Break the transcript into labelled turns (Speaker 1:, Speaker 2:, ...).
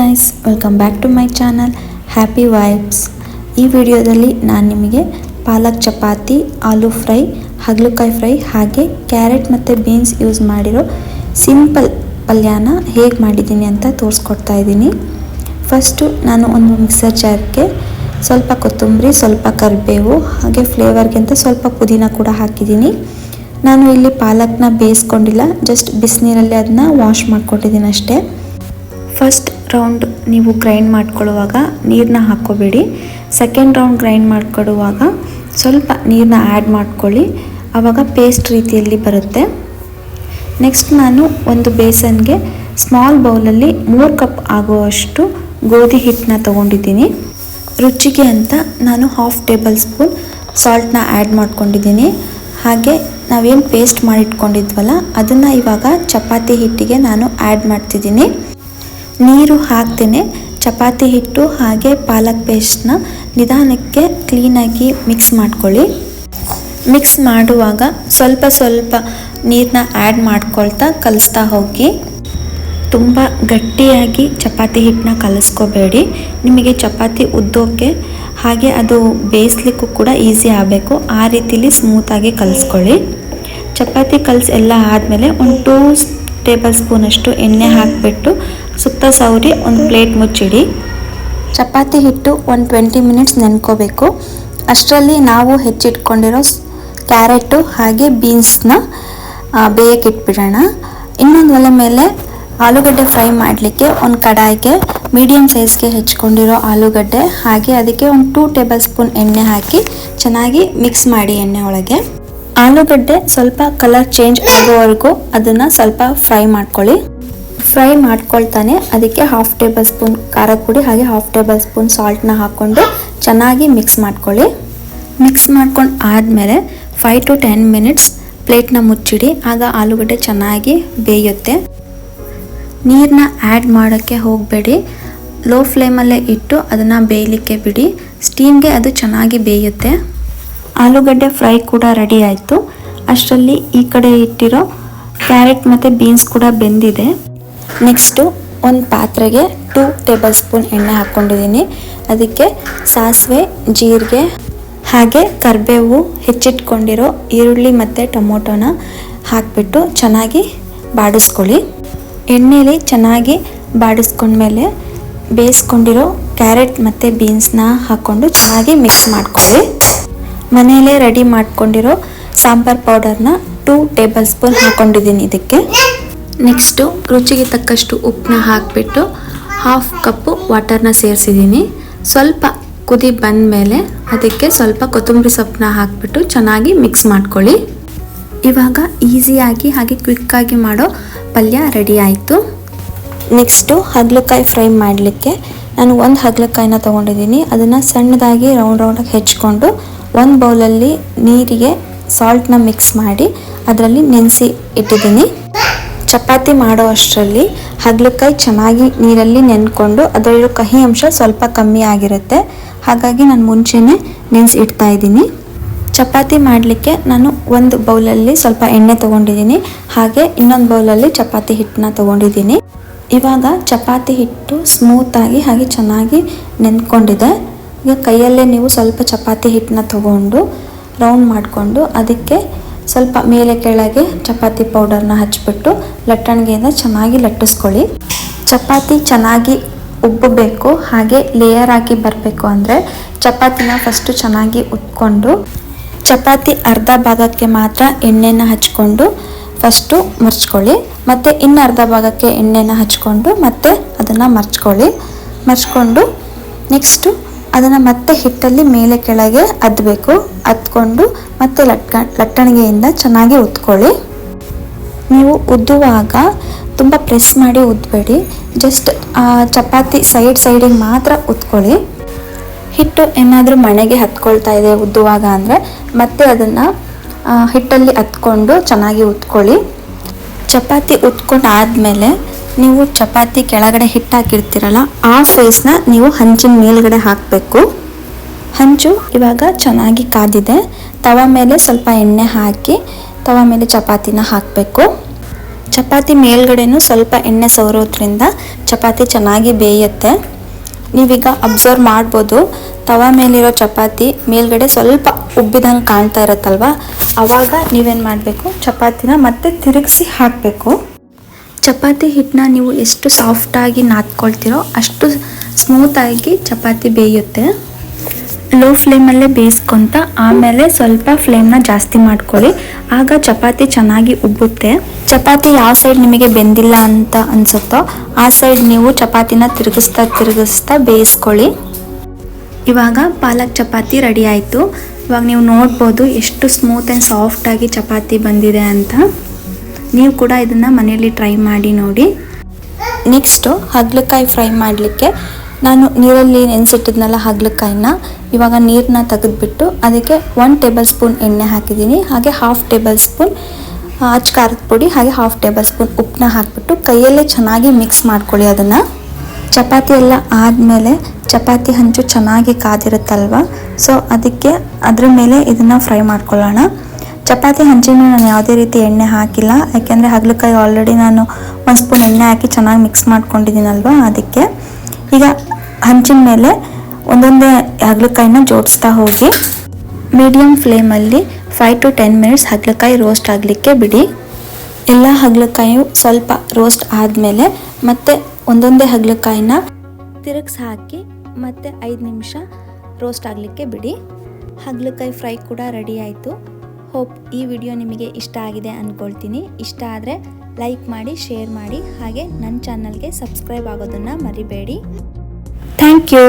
Speaker 1: Guys welcome back to my channel happy vibes ಈ ವಿಡಿಯೋದಲ್ಲಿ ನಾನು ನಿಮಗೆ ಪಾಲಕ್ ಚಪಾತಿ, ಆಲೂ ಫ್ರೈ, ಹಾಗಲಕಾಯಿ ಫ್ರೈ ಹಾಗೆ ಕ್ಯಾರೆಟ್ ಮತ್ತು ಬೀನ್ಸ್ ಯೂಸ್ ಮಾಡಿರೋ ಸಿಂಪಲ್ ಪಲ್ಯನ ಹೇಗೆ ಮಾಡಿದ್ದೀನಿ ಅಂತ ತೋರಿಸ್ಕೊಡ್ತಾ ಇದ್ದೀನಿ. ಫಸ್ಟು ನಾನು ಒಂದು ಮಿಕ್ಸರ್ ಜಾರ್ಗೆ ಸ್ವಲ್ಪ ಕೊತ್ತಂಬರಿ, ಸ್ವಲ್ಪ ಕರಿಬೇವು, ಹಾಗೆ ಫ್ಲೇವರ್ಗೆ ಅಂತ ಸ್ವಲ್ಪ ಪುದೀನ ಕೂಡ ಹಾಕಿದ್ದೀನಿ. ನಾನು ಇಲ್ಲಿ ಪಾಲಕ್ನ ಬೇಯಿಸ್ಕೊಂಡಿಲ್ಲ ಜಸ್ಟ್ ಬಿಸಿನೀರಲ್ಲಿ ಅದನ್ನ ವಾಶ್ ಮಾಡ್ಕೊಟ್ಟಿದ್ದೀನಿ ಅಷ್ಟೇ. ಫಸ್ಟ್ ರೌಂಡ್ ನೀವು ಗ್ರೈಂಡ್ ಮಾಡ್ಕೊಳ್ಳುವಾಗ ನೀರನ್ನ ಹಾಕ್ಕೋಬೇಡಿ. ಸೆಕೆಂಡ್ ರೌಂಡ್ ಗ್ರೈಂಡ್ ಮಾಡ್ಕೊಡುವಾಗ ಸ್ವಲ್ಪ ನೀರನ್ನ ಆ್ಯಡ್ ಮಾಡ್ಕೊಳ್ಳಿ. ಆವಾಗ ಪೇಸ್ಟ್ ರೀತಿಯಲ್ಲಿ ಬರುತ್ತೆ. ನೆಕ್ಸ್ಟ್ ನಾನು ಒಂದು ಬೇಸನ್ಗೆ ಸ್ಮಾಲ್ ಬೌಲಲ್ಲಿ ಮೂರು ಕಪ್ ಆಗುವಷ್ಟು ಗೋಧಿ ಹಿಟ್ಟನ್ನ ತೊಗೊಂಡಿದ್ದೀನಿ. ರುಚಿಗೆ ಅಂತ ನಾನು ಹಾಫ್ ಟೇಬಲ್ ಸ್ಪೂನ್ ಸಾಲ್ಟ್ನ ಆ್ಯಡ್ ಮಾಡ್ಕೊಂಡಿದ್ದೀನಿ. ಹಾಗೆ ನಾವೇನು ಪೇಸ್ಟ್ ಮಾಡಿಟ್ಕೊಂಡಿದ್ವಲ್ಲ, ಅದನ್ನು ಇವಾಗ ಚಪಾತಿ ಹಿಟ್ಟಿಗೆ ನಾನು ಆ್ಯಡ್ ಮಾಡ್ತಿದ್ದೀನಿ. ನೀರು ಹಾಕ್ತೇನೆ. ಚಪಾತಿ ಹಿಟ್ಟು ಹಾಗೆ ಪಾಲಕ್ ಪೇಸ್ಟ್ನ ನಿಧಾನಕ್ಕೆ ಕ್ಲೀನಾಗಿ ಮಿಕ್ಸ್ ಮಾಡ್ಕೊಳ್ಳಿ. ಮಿಕ್ಸ್ ಮಾಡುವಾಗ ಸ್ವಲ್ಪ ಸ್ವಲ್ಪ ನೀರನ್ನ ಆ್ಯಡ್ ಮಾಡ್ಕೊಳ್ತಾ ಕಲಿಸ್ತಾ ಹೋಗಿ. ತುಂಬ ಗಟ್ಟಿಯಾಗಿ ಚಪಾತಿ ಹಿಟ್ಟನ್ನ ಕಲಿಸ್ಕೋಬೇಡಿ. ನಿಮಗೆ ಚಪಾತಿ ಉದ್ದೋಕ್ಕೆ ಹಾಗೆ ಅದು ಬೇಯಿಸ್ಲಿಕ್ಕೂ ಕೂಡ ಈಸಿ ಆಗಬೇಕು. ಆ ರೀತಿಲಿ ಸ್ಮೂತಾಗಿ ಕಲಿಸ್ಕೊಳ್ಳಿ. ಚಪಾತಿ ಕಲಸಿ ಎಲ್ಲ ಆದಮೇಲೆ ಒಂದು ಟೂ ಟೇಬಲ್ ಸ್ಪೂನಷ್ಟು ಎಣ್ಣೆ ಹಾಕಿಬಿಟ್ಟು ಸುತ್ತ ಸವರಿ, ಒಂದು ಪ್ಲೇಟ್ ಮುಚ್ಚಿಡಿ. ಚಪಾತಿ ಹಿಟ್ಟು ಒಂದು ಟ್ವೆಂಟಿ ಮಿನಿಟ್ಸ್ ನೆನ್ಕೋಬೇಕು. ಅಷ್ಟರಲ್ಲಿ ನಾವು ಹೆಚ್ಚಿಟ್ಕೊಂಡಿರೋ ಕ್ಯಾರೆಟು ಹಾಗೆ ಬೀನ್ಸ್ನ ಬೇಯಕ್ಕೆ ಇಟ್ಬಿಡೋಣ ಇನ್ನೊಂದು ಒಲೆ ಮೇಲೆ ಆಲೂಗಡ್ಡೆ ಫ್ರೈ ಮಾಡಲಿಕ್ಕೆ ಒಂದು ಕಡಾಯಿಗೆ ಮೀಡಿಯಮ್ ಸೈಜ್ಗೆ ಹೆಚ್ಕೊಂಡಿರೋ ಆಲೂಗಡ್ಡೆ, ಹಾಗೆ ಅದಕ್ಕೆ ಒಂದು ಟೂ ಟೇಬಲ್ ಸ್ಪೂನ್ ಎಣ್ಣೆ ಹಾಕಿ ಚೆನ್ನಾಗಿ ಮಿಕ್ಸ್ ಮಾಡಿ ಎಣ್ಣೆ ಒಳಗೆ. ಆಲೂಗಡ್ಡೆ ಸ್ವಲ್ಪ ಕಲರ್ ಚೇಂಜ್ ಆಗೋವರೆಗೂ ಅದನ್ನು ಸ್ವಲ್ಪ ಫ್ರೈ ಮಾಡ್ಕೊಳ್ಳಿ. ಫ್ರೈ ಮಾಡ್ಕೊಳ್ತಾನೆ. ಅದಕ್ಕೆ ಹಾಫ್ ಟೇಬಲ್ ಸ್ಪೂನ್ ಖಾರದ ಪುಡಿ ಹಾಗೆ ಹಾಫ್ ಟೇಬಲ್ ಸ್ಪೂನ್ ಸಾಲ್ಟ್ನ ಹಾಕ್ಕೊಂಡು ಚೆನ್ನಾಗಿ ಮಿಕ್ಸ್ ಮಾಡ್ಕೊಳ್ಳಿ. ಮಿಕ್ಸ್ ಮಾಡ್ಕೊಂಡು ಆದಮೇಲೆ ಫೈವ್ ಟು ಟೆನ್ ಮಿನಿಟ್ಸ್ ಪ್ಲೇಟ್ನ ಮುಚ್ಚಿಡಿ. ಆಗ ಆಲೂಗಡ್ಡೆ ಚೆನ್ನಾಗಿ ಬೇಯುತ್ತೆ. ನೀರನ್ನ ಆ್ಯಡ್ ಮಾಡೋಕ್ಕೆ ಹೋಗಬೇಡಿ. ಲೋ ಫ್ಲೇಮಲ್ಲೇ ಇಟ್ಟು ಅದನ್ನು ಬೇಯಲಿಕ್ಕೆ ಬಿಡಿ. ಸ್ಟೀಮ್ಗೆ ಅದು ಚೆನ್ನಾಗಿ ಬೇಯುತ್ತೆ. ಆಲೂಗಡ್ಡೆ ಫ್ರೈ ಕೂಡ ರೆಡಿ ಆಯಿತು. ಅಷ್ಟರಲ್ಲಿ ಈ ಕಡೆ ಇಟ್ಟಿರೋ ಕ್ಯಾರೆಟ್ ಮತ್ತು ಬೀನ್ಸ್ ಕೂಡ ಬೆಂದಿದೆ. ನೆಕ್ಸ್ಟು ಒಂದು ಪಾತ್ರೆಗೆ ಟೂ ಟೇಬಲ್ ಸ್ಪೂನ್ ಎಣ್ಣೆ ಹಾಕ್ಕೊಂಡಿದ್ದೀನಿ. ಅದಕ್ಕೆ ಸಾಸಿವೆ, ಜೀರಿಗೆ, ಹಾಗೆ ಕರಿಬೇವು ಹೆಚ್ಚಿಟ್ಕೊಂಡಿರೋ ಈರುಳ್ಳಿ ಮತ್ತು ಟೊಮೊಟೊನ ಹಾಕಿಬಿಟ್ಟು ಚೆನ್ನಾಗಿ ಬಾಡಿಸ್ಕೊಳ್ಳಿ. ಎಣ್ಣೆಯಲ್ಲಿ ಚೆನ್ನಾಗಿ ಬಾಡಿಸ್ಕೊಂಡ್ಮೇಲೆ ಬೇಯಿಸ್ಕೊಂಡಿರೋ ಕ್ಯಾರೆಟ್ ಮತ್ತು ಬೀನ್ಸ್ನ ಹಾಕ್ಕೊಂಡು ಚೆನ್ನಾಗಿ ಮಿಕ್ಸ್ ಮಾಡ್ಕೊಳ್ಳಿ. ಮನೆಯಲ್ಲೇ ರೆಡಿ ಮಾಡ್ಕೊಂಡಿರೋ ಸಾಂಬಾರ್ ಪೌಡರ್ನ ಟೂ ಟೇಬಲ್ ಸ್ಪೂನ್ ಹಾಕ್ಕೊಂಡಿದ್ದೀನಿ ಇದಕ್ಕೆ. ನೆಕ್ಸ್ಟು ರುಚಿಗೆ ತಕ್ಕಷ್ಟು ಉಪ್ಪನ್ನ ಹಾಕಿಬಿಟ್ಟು ಹಾಫ್ ಕಪ್ಪು ವಾಟರ್ನ ಸೇರಿಸಿದ್ದೀನಿ. ಸ್ವಲ್ಪ ಕುದಿ ಬಂದ ಮೇಲೆ ಅದಕ್ಕೆ ಸ್ವಲ್ಪ ಕೊತ್ತಂಬರಿ ಸೊಪ್ಪನ್ನ ಹಾಕಿಬಿಟ್ಟು ಚೆನ್ನಾಗಿ ಮಿಕ್ಸ್ ಮಾಡ್ಕೊಳ್ಳಿ. ಇವಾಗ ಈಸಿಯಾಗಿ ಹಾಗೆ ಕ್ವಿಕ್ಕಾಗಿ ಮಾಡೋ ಪಲ್ಯ ರೆಡಿ ಆಯಿತು. ನೆಕ್ಸ್ಟು ಹಗ್ಲಕಾಯಿ ಫ್ರೈ ಮಾಡಲಿಕ್ಕೆ ನಾನು ಒಂದು ಹಗ್ಲಕಾಯಿನ ತೊಗೊಂಡಿದ್ದೀನಿ. ಅದನ್ನು ಸಣ್ಣದಾಗಿ ರೌಂಡ್ ರೌಂಡಾಗಿ ಹೆಚ್ಕೊಂಡು ಒಂದು ಬೌಲಲ್ಲಿ ನೀರಿಗೆ ಸಾಲ್ಟ್ನ ಮಿಕ್ಸ್ ಮಾಡಿ ಅದರಲ್ಲಿ ನೆನೆಸಿ ಇಟ್ಟಿದ್ದೀನಿ. ಚಪಾತಿ ಮಾಡೋ ಅಷ್ಟರಲ್ಲಿ ಹಗ್ಲಕಾಯಿ ಚೆನ್ನಾಗಿ ನೀರಲ್ಲಿ ನೆನ್ಕೊಂಡು ಅದರಲ್ಲಿರೋ ಕಹಿ ಅಂಶ ಸ್ವಲ್ಪ ಕಮ್ಮಿ ಆಗಿರುತ್ತೆ. ಹಾಗಾಗಿ ನಾನು ಮುಂಚೆನೇ ನೆನೆಸಿ ಇಡ್ತಾ ಇದ್ದೀನಿ. ಚಪಾತಿ ಮಾಡಲಿಕ್ಕೆ ನಾನು ಒಂದು ಬೌಲಲ್ಲಿ ಸ್ವಲ್ಪ ಎಣ್ಣೆ ತೊಗೊಂಡಿದ್ದೀನಿ. ಹಾಗೆ ಇನ್ನೊಂದು ಬೌಲಲ್ಲಿ ಚಪಾತಿ ಹಿಟ್ಟನ್ನ ತೊಗೊಂಡಿದ್ದೀನಿ. ಇವಾಗ ಚಪಾತಿ ಹಿಟ್ಟು ಸ್ಮೂತಾಗಿ ಹಾಗೆ ಚೆನ್ನಾಗಿ ನೆನ್ಕೊಂಡಿದೆ. ಈಗ ಕೈಯಲ್ಲೇ ನೀವು ಸ್ವಲ್ಪ ಚಪಾತಿ ಹಿಟ್ಟನ್ನ ತಗೊಂಡು ರೌಂಡ್ ಮಾಡಿಕೊಂಡು ಅದಕ್ಕೆ ಸ್ವಲ್ಪ ಮೇಲೆ ಕೆಳಗೆ ಚಪಾತಿ ಪೌಡರ್ನ ಹಚ್ಬಿಟ್ಟು ಲಟ್ಟಣಿಗೆಯಿಂದ ಚೆನ್ನಾಗಿ ಲಟ್ಟಿಸ್ಕೊಳ್ಳಿ. ಚಪಾತಿ ಚೆನ್ನಾಗಿ ಉಬ್ಬಬೇಕು, ಹಾಗೆ ಲೇಯರ್ ಆಗಿ ಬರಬೇಕು ಅಂದರೆ ಚಪಾತಿನ ಫಸ್ಟು ಚೆನ್ನಾಗಿ ಉತ್ಕೊಂಡು ಚಪಾತಿ ಅರ್ಧ ಭಾಗಕ್ಕೆ ಮಾತ್ರ ಎಣ್ಣೆನ ಹಚ್ಕೊಂಡು ಫಸ್ಟು ಮರ್ಚ್ಕೊಳ್ಳಿ, ಮತ್ತು ಇನ್ನು ಅರ್ಧ ಭಾಗಕ್ಕೆ ಎಣ್ಣೆನ ಹಚ್ಕೊಂಡು ಮತ್ತೆ ಅದನ್ನು ಮರ್ಚ್ಕೊಳ್ಳಿ. ಮರ್ಚ್ಕೊಂಡು ನೆಕ್ಸ್ಟು ಅದನ್ನು ಮತ್ತೆ ಹಿಟ್ಟಲ್ಲಿ ಮೇಲೆ ಕೆಳಗೆ ಅದ್ಬೇಕು. ಅದ್ಕೊಂಡು ಮತ್ತೆ ಲಟ್ಕ, ಲಟ್ಟಣಿಗೆಯಿಂದ ಚೆನ್ನಾಗಿ ಉತ್ಕೊಳ್ಳಿ. ನೀವು ಉದ್ದುವಾಗ ತುಂಬ ಪ್ರೆಸ್ ಮಾಡಿ ಉದ್ದಬೇಡಿ ಜಸ್ಟ್ ಚಪಾತಿ ಸೈಡ್ ಸೈಡಿಗೆ ಮಾತ್ರ ಉತ್ಕೊಳ್ಳಿ. ಹಿಟ್ಟು ಏನಾದರೂ ಮಣೆಗೆ ಹತ್ಕೊಳ್ತಾ ಇದೆ ಉದ್ದುವಾಗ ಅಂದರೆ ಮತ್ತೆ ಅದನ್ನು ಹಿಟ್ಟಲ್ಲಿ ಹತ್ಕೊಂಡು ಚೆನ್ನಾಗಿ ಉತ್ಕೊಳ್ಳಿ. ಚಪಾತಿ ಉತ್ಕೊಂಡು ಆದಮೇಲೆ ನೀವು ಚಪಾತಿ ಕೆಳಗಡೆ ಹಿಟ್ಟು ಹಾಕಿರ್ತೀರಲ್ಲ, ಆ ಫೇಸ್ನ ನೀವು ಹಂಚಿನ ಮೇಲ್ಗಡೆ ಹಾಕಬೇಕು. ಹಂಚು ಇವಾಗ ಚೆನ್ನಾಗಿ ಕಾದಿದೆ. ತವ ಮೇಲೆ ಸ್ವಲ್ಪ ಎಣ್ಣೆ ಹಾಕಿ, ತವ ಮೇಲೆ ಚಪಾತಿನ ಹಾಕಬೇಕು. ಚಪಾತಿ ಮೇಲ್ಗಡೆನೂ ಸ್ವಲ್ಪ ಎಣ್ಣೆ ಸವರೋದ್ರಿಂದ ಚಪಾತಿ ಚೆನ್ನಾಗಿ ಬೇಯುತ್ತೆ. ನೀವೀಗ ಅಬ್ಸರ್ವ್ ಮಾಡ್ಬೋದು. ತವ ಮೇಲಿರೋ ಚಪಾತಿ ಮೇಲ್ಗಡೆ ಸ್ವಲ್ಪ ಉಬ್ಬಿದಂಗೆ ಕಾಣ್ತಾ ಇರುತ್ತಲ್ವ? ಆವಾಗ ನೀವೇನು ಮಾಡಬೇಕು? ಚಪಾತಿನ ಮತ್ತೆ ತಿರುಗಿಸಿ ಹಾಕಬೇಕು. ಚಪಾತಿ ಹಿಟ್ಟನ್ನ ನೀವು ಎಷ್ಟು ಸಾಫ್ಟಾಗಿ ನಾದ್ಕೊಳ್ತೀರೋ ಅಷ್ಟು ಸ್ಮೂತಾಗಿ ಚಪಾತಿ ಬೇಯುತ್ತೆ. ಲೋ ಫ್ಲೇಮಲ್ಲೇ ಬೇಯಿಸ್ಕೊಂತ ಆಮೇಲೆ ಸ್ವಲ್ಪ ಫ್ಲೇಮ್ನ ಜಾಸ್ತಿ ಮಾಡ್ಕೊಳ್ಳಿ. ಆಗ ಚಪಾತಿ ಚೆನ್ನಾಗಿ ಉಬ್ಬುತ್ತೆ. ಚಪಾತಿ ಯಾವ ಸೈಡ್ ನಿಮಗೆ ಬೆಂದಿಲ್ಲ ಅಂತ ಅನ್ಸುತ್ತೋ ಆ ಸೈಡ್ ನೀವು ಚಪಾತಿನ ತಿರುಗಿಸ್ತಾ ತಿರುಗಿಸ್ತಾ ಬೇಯಿಸ್ಕೊಳ್ಳಿ. ಇವಾಗ ಪಾಲಕ್ ಚಪಾತಿ ರೆಡಿ ಆಯಿತು. ಇವಾಗ ನೀವು ನೋಡ್ಬೋದು ಎಷ್ಟು ಸ್ಮೂತ್ ಆ್ಯಂಡ್ ಸಾಫ್ಟಾಗಿ ಚಪಾತಿ ಬಂದಿದೆ ಅಂತ. ನೀವು ಕೂಡ ಇದನ್ನು ಮನೆಯಲ್ಲಿ ಟ್ರೈ ಮಾಡಿ ನೋಡಿ. ನೆಕ್ಸ್ಟು ಹಗ್ಲಕಾಯಿ ಫ್ರೈ ಮಾಡಲಿಕ್ಕೆ ನಾನು ನೀರಲ್ಲಿ ನೆನೆಸಿಟ್ಟಿದ್ನಲ್ಲ ಹಗ್ಲಕಾಯಿನ, ಇವಾಗ ನೀರನ್ನ ತೆಗೆದುಬಿಟ್ಟು ಅದಕ್ಕೆ ಒನ್ ಟೇಬಲ್ ಸ್ಪೂನ್ ಎಣ್ಣೆ ಹಾಕಿದ್ದೀನಿ. ಹಾಗೆ ಹಾಫ್ ಟೇಬಲ್ ಸ್ಪೂನ್ ಅಚ್ಚ ಖಾರದ ಪುಡಿ, ಹಾಗೆ ಹಾಫ್ ಟೇಬಲ್ ಸ್ಪೂನ್ ಉಪ್ಪನ್ನ ಹಾಕಿಬಿಟ್ಟು ಕೈಯಲ್ಲೇ ಚೆನ್ನಾಗಿ ಮಿಕ್ಸ್ ಮಾಡ್ಕೊಳ್ಳಿ ಅದನ್ನು. ಚಪಾತಿ ಎಲ್ಲ ಆದಮೇಲೆ ಚಪಾತಿ ಹಂಚು ಚೆನ್ನಾಗಿ ಕಾದಿರುತ್ತಲ್ವ? ಸೊ ಅದಕ್ಕೆ ಅದ್ರ ಮೇಲೆ ಇದನ್ನು ಫ್ರೈ ಮಾಡ್ಕೊಳ್ಳೋಣ. ಚಪಾತಿ ಹಂಚಿನ ನಾನು ಯಾವುದೇ ರೀತಿ ಎಣ್ಣೆ ಹಾಕಿಲ್ಲ. ಯಾಕೆಂದರೆ ಹಗ್ಲಕಾಯಿ ಆಲ್ರೆಡಿ ನಾನು ಒಂದು ಸ್ಪೂನ್ ಎಣ್ಣೆ ಹಾಕಿ ಚೆನ್ನಾಗಿ ಮಿಕ್ಸ್ ಮಾಡ್ಕೊಂಡಿದ್ದೀನಲ್ವ, ಅದಕ್ಕೆ. ಈಗ ಹಂಚಿನ ಮೇಲೆ ಒಂದೊಂದೇ ಹಗ್ಲಕಾಯಿನ ಜೋಡಿಸ್ತಾ ಹೋಗಿ ಮೀಡಿಯಮ್ ಫ್ಲೇಮಲ್ಲಿ ಫೈವ್ ಟು ಟೆನ್ ಮಿನಿಟ್ಸ್ ಹಗ್ಲಕಾಯಿ ರೋಸ್ಟ್ ಆಗಲಿಕ್ಕೆ ಬಿಡಿ. ಎಲ್ಲ ಹಗ್ಲಕಾಯಿಯು ಸ್ವಲ್ಪ ರೋಸ್ಟ್ ಆದಮೇಲೆ ಮತ್ತೆ ಒಂದೊಂದೇ ಹಗ್ಲಕಾಯಿನ ತಿರುಗಿಸಿ ಹಾಕಿ ಮತ್ತೆ ಐದು ನಿಮಿಷ ರೋಸ್ಟ್ ಆಗಲಿಕ್ಕೆ ಬಿಡಿ. ಹಗ್ಲಕಾಯಿ ಫ್ರೈ ಕೂಡ ರೆಡಿ ಆಯಿತು. ಹೋಪ್ ಈ ವಿಡಿಯೋ ನಿಮಗೆ ಇಷ್ಟ ಆಗಿದೆ ಅಂದ್ಕೊಳ್ತೀನಿ ಇಷ್ಟ ಆದರೆ ಲೈಕ್ ಮಾಡಿ, ಶೇರ್ ಮಾಡಿ, ಹಾಗೆ ನನ್ನ ಚಾನಲ್ಗೆ ಸಬ್ಸ್ಕ್ರೈಬ್ ಆಗೋದನ್ನು ಮರಿಬೇಡಿ. Thank you.